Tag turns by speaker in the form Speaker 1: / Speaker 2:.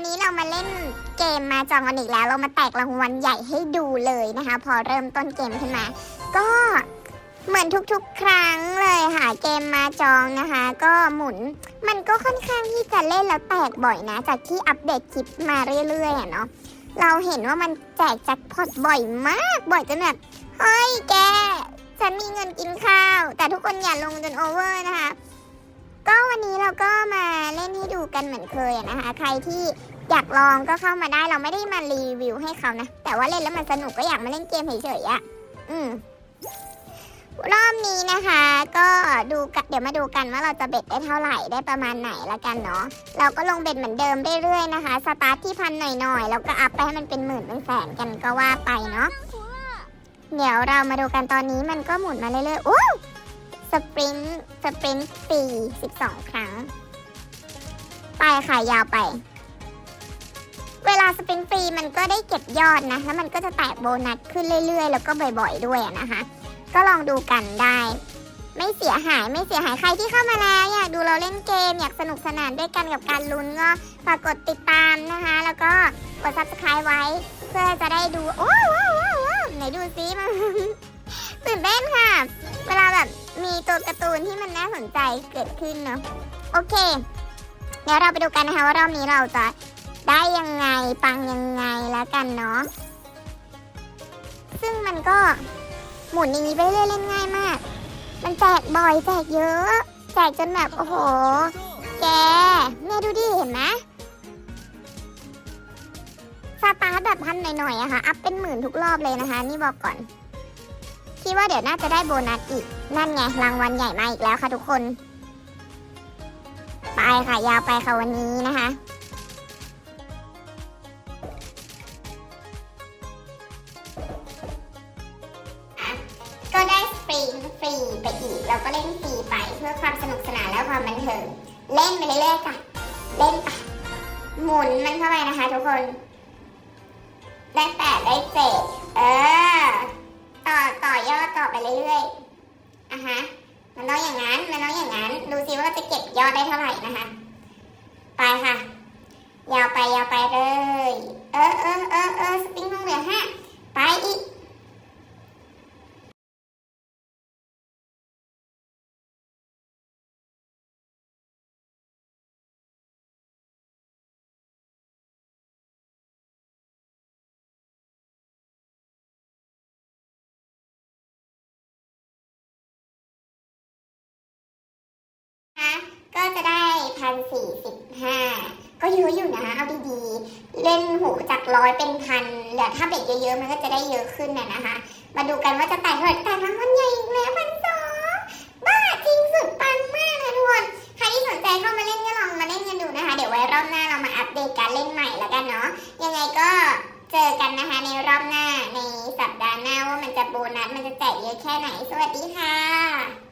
Speaker 1: วันนี้เรามาเล่นเกมมาจองกันอีกแล้ว เรามาแตกรางวัลใหญ่ให้ดูเลยนะคะ พอเริ่มต้นเกมขึ้นมา ก็เหมือนทุกๆ ครั้งเลยค่ะ เกมมาจองนะคะ ก็หมุนมันก็ค่อนข้างที่จะเล่นแล้วแตกบ่อยนะ จากที่อัปเดตคลิปมาเรื่อยๆเนาะเราเห็นว่ามันแจกแจ็คพอตบ่อยมากบ่อยจนแบบเฮ้ยแกฉันมีเงินกินข้าว แต่ทุกคนอย่าลงจนโอเวอร์นะคะ ก็วันนี้เราก็มาเล่นให้ดูกันเหมือนเคยนะคะ ใครที่อยากลองก็เข้ามาได้เราไม่ได้มารีวิวให้เขานะ แต่ว่าเล่นแล้วมันสนุกก็อยากมาเล่นเกมเฉยๆอะอืม รอบนี้นะคะ ก็ดูกันเดี๋ยวมาดูกันว่าเราจะเบ็ดได้เท่าไหร่ได้ประมาณไหนละกันเนาะ เราก็ลงเบ็ดเหมือนเดิมเรื่อยๆนะคะ สตาร์ทที่พันหน่อยๆ แล้วก็อัพไปให้มันเป็นหมื่นเป็นแสนกันก็ว่าไปเนาะ เดี๋ยวเรามาดูกันตอนนี้มันก็หมุนมาเรื่อยๆ โอ้ สปรินต์สปรินต์ปี12 ครั้ง ไปค่ะยาวไป เวลาสปรินต์ฟรีมันก็ได้เก็บยอดนะ แล้วมันก็จะแตกโบนัสขึ้นเรื่อยๆ แล้วก็บ่อยๆด้วยนะคะ ก็ลองดูกันได้ ไม่เสียหายไม่เสียหายใครที่เข้ามาแล้วอยากดูเราเล่นเกม อยากสนุกสนานด้วยกันกับการลุ้นก็ฝากกดติดตามนะคะ แล้วก็กด subscribe ไว้ เพื่อจะได้ดู โอ้ยว้าวว้าวไหนดูซิมันตื่นเต้นค่ะ แบบมีตัวการ์ตูนที่มันน่าสนใจเกิดขึ้นเนาะโอเค เดี๋ยวเราไปดูกันนะคะว่ารอบนี้เราจะได้ยังไงปังยังไงแล้วกันเนาะซึ่งมันก็หมุนอย่างนี้ไปเรื่อยเล่นง่ายมาก มันแจกบ่อยแจกเยอะ แจกจนแบบ โอ้โห แกเนี่ยดูดิเห็นไหมสตาร์ทแบบพันหน่อยๆอะค่ะ อัพเป็นหมื่นทุกรอบเลยนะคะ นี่บอกก่อน คิดว่าเดี๋ยวน่าจะได้โบนัสอีก นั่นไงรางวัลใหญ่มาอีกแล้วค่ะทุกคน ไปค่ะยาวไปค่ะวันนี้นะคะก็ได้ฟรีฟรีไปอีก เราก็เล่นฟรีไปเพื่อความสนุกสนานและความบันเทิงเล่นไปเรื่อยๆจ้ะเล่นไปหมุนมันเข้าไปนะคะทุกคน ได้แปดได้เจ็ดเออ ได้เท่าไหร่นะคะ ไปค่ะ ยาวไปยาวไปเลย เออเออเออเออสปริงต้องเหลือห้าไปอีกะ ก็จะได้พันสี่สิบห้าก็เยอะอยู่นะ เอาดีๆ เล่นหูจากร้อยเป็นพันเหลือถ้าเบ็ดเยอะๆ มันก็จะได้เยอะขึ้นนะนะคะ มาดูกันว่าจะแตกเท่าไหร่แต่รางวัลใหญ่อีกแล้วพันสองบ้าจริงสุดปังมากนะทุกคนใครที่สนใจเข้ามาเล่นก็ลองมาเล่นกันดูนะคะ เดี๋ยวไว้รอบหน้าเรามาอัปเดตการเล่นใหม่แล้วกันเนาะยังไงก็เจอกันนะคะในรอบหน้าในสัปดาห์หน้าว่ามันจะโบนัสมันจะแจกเยอะแค่ไหนสวัสดีค่ะ